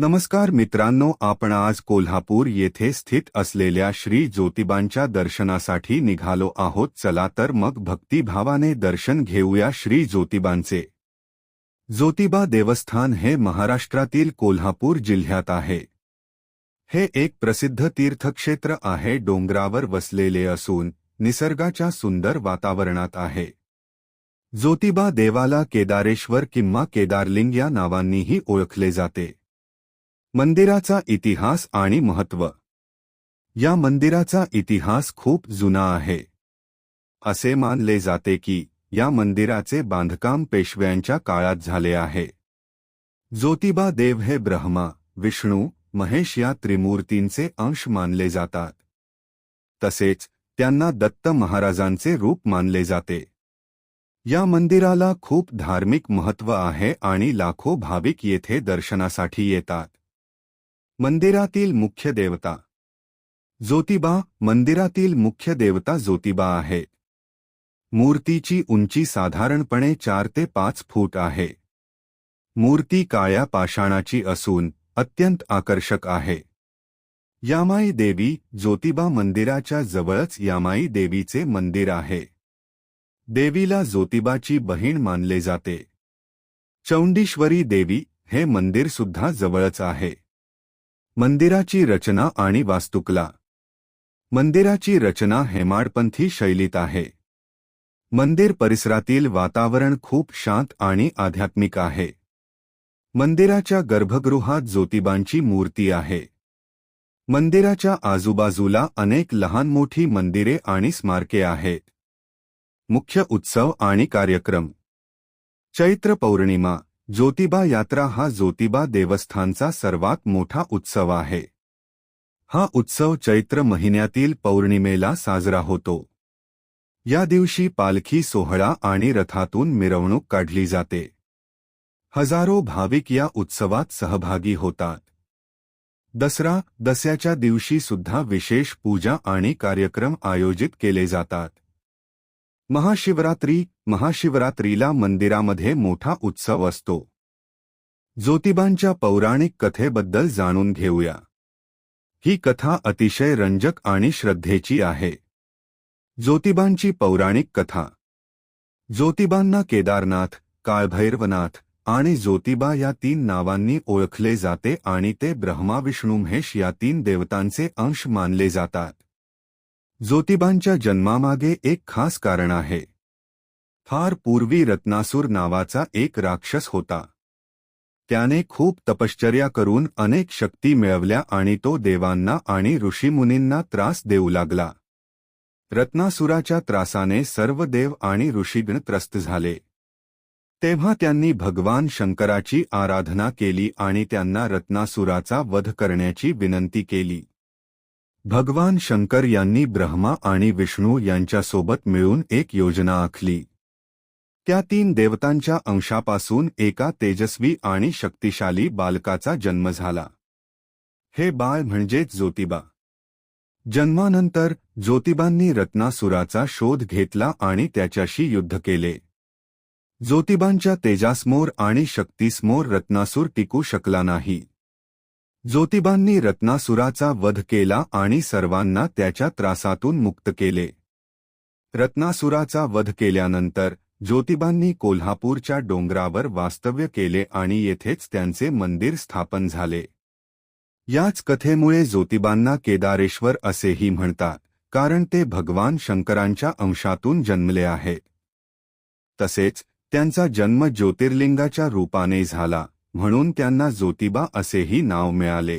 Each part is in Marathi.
नमस्कार मित्रांनो आपण आज कोल्हापूर येथे स्थित असलेल्या श्री ज्योतिबांच्या दर्शनासाठी निघालो आहोत. चला तर मग भक्तिभावाने दर्शन घेऊया श्री ज्योतिबांचे. ज्योतिबा देवस्थान हे महाराष्ट्रातील कोल्हापूर जिल्ह्यात आहे. हे एक प्रसिद्ध तीर्थक्षेत्र आहे. डोंगरावर वसलेले असून निसर्गाच्या सुंदर वातावरणात आहे. ज्योतिबा देवाला केदारेश्वर किंवा केदारलिंग या नावांनीही ओळखले जाते. मंदिराचा इतिहास आणि या मंदिराचा इतिहास खूप जुना आहे. असे मानले जाते की, या मंदिराचे बांधकाम पेशव्यांच्या काळात झाले आहे. ज्योतिबा देव हे ब्रह्मा, विष्णू, महेश या त्रिमूर्तींचे अंश मानले जातात. तसेच, त्यांना दत्त महाराजांचे रूप मानले जाते. या मंदिराला खूप धार्मिक महत्त्व आहे आणि लाखो भाविक येथे दर्शनासाठी येतात. मंदिरातील मुख्य देवता. ज्योतिबा मंदिरातील मुख्य देवता ज्योतिबा आहे. मूर्तीची उंची साधारणपणे चार ते पाच फूट आहे. मूर्ती काळ्या पाषाणाची असून अत्यंत आकर्षक आहे. यामाई देवी ज्योतिबा मंदिराच्या जवळच यामाई देवीचे मंदिर आहे. देवीला ज्योतिबाची बहीण मानले जाते. चौंडीश्वरी देवी हे मंदिर सुद्धा जवळच आहे. मंदिराची रचना आणि वास्तुकला. मंदिराची रचना हेमाडपंथी शैलीत आहे. मंदिर परिसरातील वातावरण खूप शांत आणि आध्यात्मिक आहे. मंदिराच्या गर्भगृहात ज्योतिबांची मूर्ती आहे. मंदिराच्या आजूबाजूला अनेक लहान मोठी मंदिरे आणि स्मारके आहेत. मुख्य उत्सव आणि कार्यक्रम. चैत्र पौर्णिमा. ज्योतिबा यात्रा हा ज्योतिबा देवस्थानचा सर्वात मोठा उत्सव आहे. हा उत्सव चैत्र महिन्यातील पौर्णिमेला साजरा होतो. या दिवशी पालखी सोहळा आणि रथातून मिरवणूक काढली जाते. हजारो भाविक या उत्सवात सहभागी होतात. दसरा दसऱ्याच्या दिवशी सुद्धा विशेष पूजा आणि कार्यक्रम आयोजित केले जातात. महाशिवरात्री महाशिवरात्रीला मंदिरामध्ये मोठा उत्सव असतो. ज्योतिबांच्या पौराणिक कथेबद्दल जाणून घेऊया. ही कथा अतिशय रंजक आणि श्रद्धेची आहे. ज्योतिबांची पौराणिक कथा. ज्योतिबांना केदारनाथ काळभैरवनाथ आणि ज्योतिबा या तीन नावांनी ओळखले जाते आणि ते ब्रह्मा विष्णू महेश या तीन देवतांचे अंश मानले जातात. ज्योतिबांच्या जन्मामागे एक खास कारण आहे. फार पूर्वी रत्नासूर नावाचा एक राक्षस होता. त्याने खूप तपश्चर्या करून अनेक शक्ती मिळवल्या आणि तो देवांना आणि ऋषीमुनींना त्रास देऊ लागला. रत्नासुराच्या त्रासाने सर्व देव आणि ऋषीगण त्रस्त झाले. तेव्हा त्यांनी भगवान शंकराची आराधना केली आणि त्यांना रत्नासुराचा वध करण्याची विनंती केली. भगवान शंकर यांनी ब्रह्मा आणि विष्णू यांच्यासोबत मिळून एक योजना आखली. त्या तीन देवतांच्या अंशापासून एका तेजस्वी आणि शक्तिशाली बालकाचा जन्म झाला. हे बाळ म्हणजेच ज्योतिबा. जन्मानंतर ज्योतिबांनी रत्नासुराचा शोध घेतला आणि त्याच्याशी युद्ध केले. ज्योतिबांच्या तेजासमोर आणि शक्तीसमोर रत्नासूर टिकू शकला नाही. ज्योतिबांनी रत्नासुराचा वध केला आणि सर्वांना त्याच्या त्रासातून मुक्त केले. रत्नासुराचा वध केल्यानंतर ज्योतिबांनी कोल्हापूरच्या डोंगरावर वास्तव्य केले आणि येथेच त्यांचे मंदिर स्थापन झाले. याच कथेमुळे ज्योतिबांना केदारेश्वर असेही म्हणतात कारण ते भगवान शंकरांच्या अंशातून जन्मले आहे. तसेच त्यांचा जन्म ज्योतिर्लिंगाच्या रूपाने झाला. म्हणून त्यांना ज्योतिबा असेही नाव मिळाले.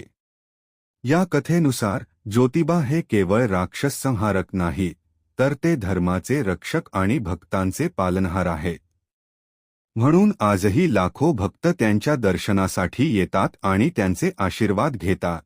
या कथेनुसार ज्योतिबा हे केवळ राक्षस संहारक नाही तर ते धर्माचे रक्षक आणि भक्तांचे पालनहार आहेत म्हणून आजही लाखो भक्त त्यांच्या दर्शनासाठी येतात आणि त्यांचे आशीर्वाद घेतात.